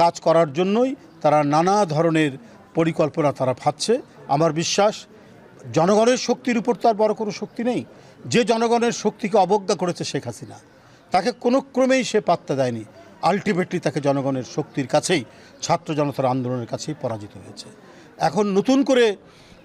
কাজ করার জন্যই তারা নানা ধরনের পরিকল্পনা তারা ভাবছে। আমার বিশ্বাস, জনগণের শক্তির উপর তার বড় কোনো শক্তি নেই। যে জনগণের শক্তিকে অবজ্ঞা করেছে শেখ হাসিনা, তাকে কোনো ক্রমেই সে পাত্তা দেয়নি। আলটিমেটলি তাকে জনগণের শক্তির কাছেই, ছাত্র জনতার আন্দোলনের কাছেই পরাজিত হয়েছে। এখন নতুন করে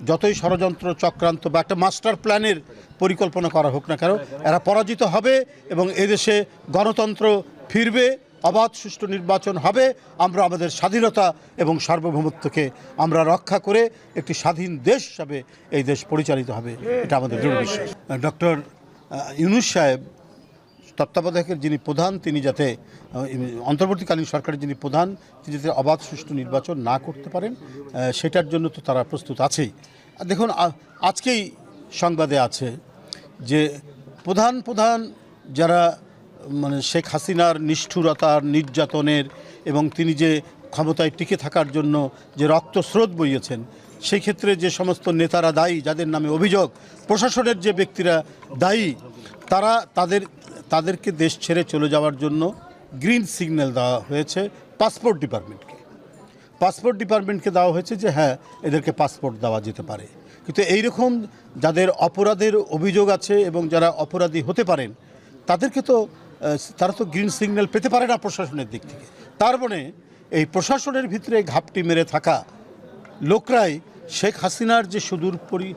যতই ষড়যন্ত্র চক্রান্ত বা একটা মাস্টার প্ল্যানের পরিকল্পনা করা হোক না কেন, এরা পরাজিত হবে এবং এদেশে গণতন্ত্র ফিরবে। অবাধ সুষ্ঠু নির্বাচন হবে, আমরা আমাদের স্বাধীনতা এবং সার্বভৌমত্বকে আমরা রক্ষা করে একটি স্বাধীন দেশ হিসাবে এই দেশ পরিচালিত হবে। এটা আমাদের দৃঢ় বিশ্বাস। ডক্টর ইউনুস সাহেব, তত্ত্বাবধায়কের যিনি প্রধান, তিনি যাতে অন্তর্বর্তীকালীন সরকারের যিনি প্রধান, তিনি যাতে অবাধ সুষ্ঠু নির্বাচন না করতে পারেন সেটার জন্য তো তারা প্রস্তুত আছেই। দেখুন আজকেই সংবাদে আছে যে প্রধান প্রধান যারা মানে শেখ হাসিনার নিষ্ঠুরতার, নির্যাতনের এবং তিনি যে ক্ষমতায় টিকে থাকার জন্য যে রক্তস্রোত বইয়েছেন, সেই ক্ষেত্রে যে সমস্ত নেতারা দায়ী, যাদের নামে অভিযোগ, প্রশাসনের যে ব্যক্তিরা দায়ী, তারা তাদের, তাদেরকে দেশ ছেড়ে চলে যাওয়ার জন্য গ্রিন সিগন্যাল দেওয়া হয়েছে পাসপোর্ট ডিপার্টমেন্টকে। পাসপোর্ট ডিপার্টমেন্টকে দেওয়া হয়েছে যে হ্যাঁ এদেরকে পাসপোর্ট দেওয়া যেতে পারে। কিন্তু এইরকম যাদের অপরাধের অভিযোগ আছে এবং যারা অপরাধী হতে পারেন, তাদেরকে তো তারা তো গ্রিন সিগন্যাল পেতে পারে না প্রশাসনের দিক থেকে। তার মানে এই প্রশাসনের ভিতরে ঘাপটি মেরে থাকা লোকরাই শেখ হাসিনার যে সুদূর পরি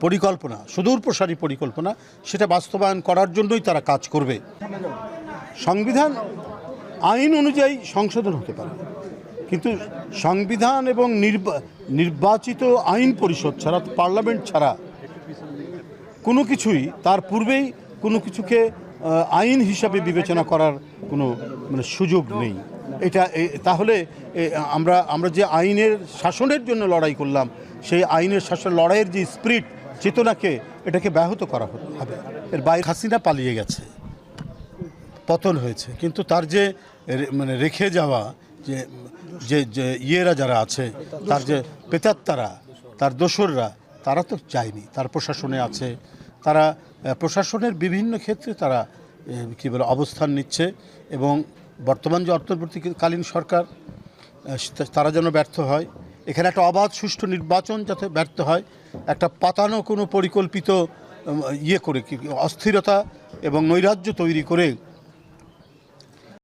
পরিকল্পনা, সুদূর প্রসারী পরিকল্পনা, সেটা বাস্তবায়ন করার জন্যই তারা কাজ করবে। সংবিধান, আইন অনুযায়ী সংশোধন হতে পারে। কিন্তু সংবিধান এবং নির্বা- নির্বাচিত আইন পরিষদ ছাড়া, পার্লামেন্ট ছাড়া কোনো কিছুই তার পূর্বেই কোনো কিছুকে আইন হিসাবে বিবেচনা করার কোনো মানে সুযোগ নেই। এটা তাহলে আমরা আমরা যে আইনের শাসনের জন্য লড়াই করলাম, সেই আইনের শাসন, লড়াইয়ের যে স্পিরিট, চেতনাকে, এটাকে ব্যাহত করা হবে। এর বাইরে হাসিনা পালিয়ে গেছে, পতন হয়েছে, কিন্তু তার যে মানে রেখে যাওয়া যে যে ইয়েরা যারা আছে, তার যে পেতাত্তারা, তার দোসররা, তারা তো চায়নি। তার প্রশাসনে আছে, তারা প্রশাসনের বিভিন্ন ক্ষেত্রে তারা কী বলে, অবস্থান নিচ্ছে এবং বর্তমান যে অন্তর্বর্তীকালীন সরকার তারা যেন ব্যর্থ হয়। এখানে একটা অবাধ সুষ্ঠু নির্বাচন যাতে ব্যর্থ হয়, একটা পাতানো কোনো পরিকল্পিত ইয়ে করে অস্থিরতা এবং নৈরাজ্য তৈরি করে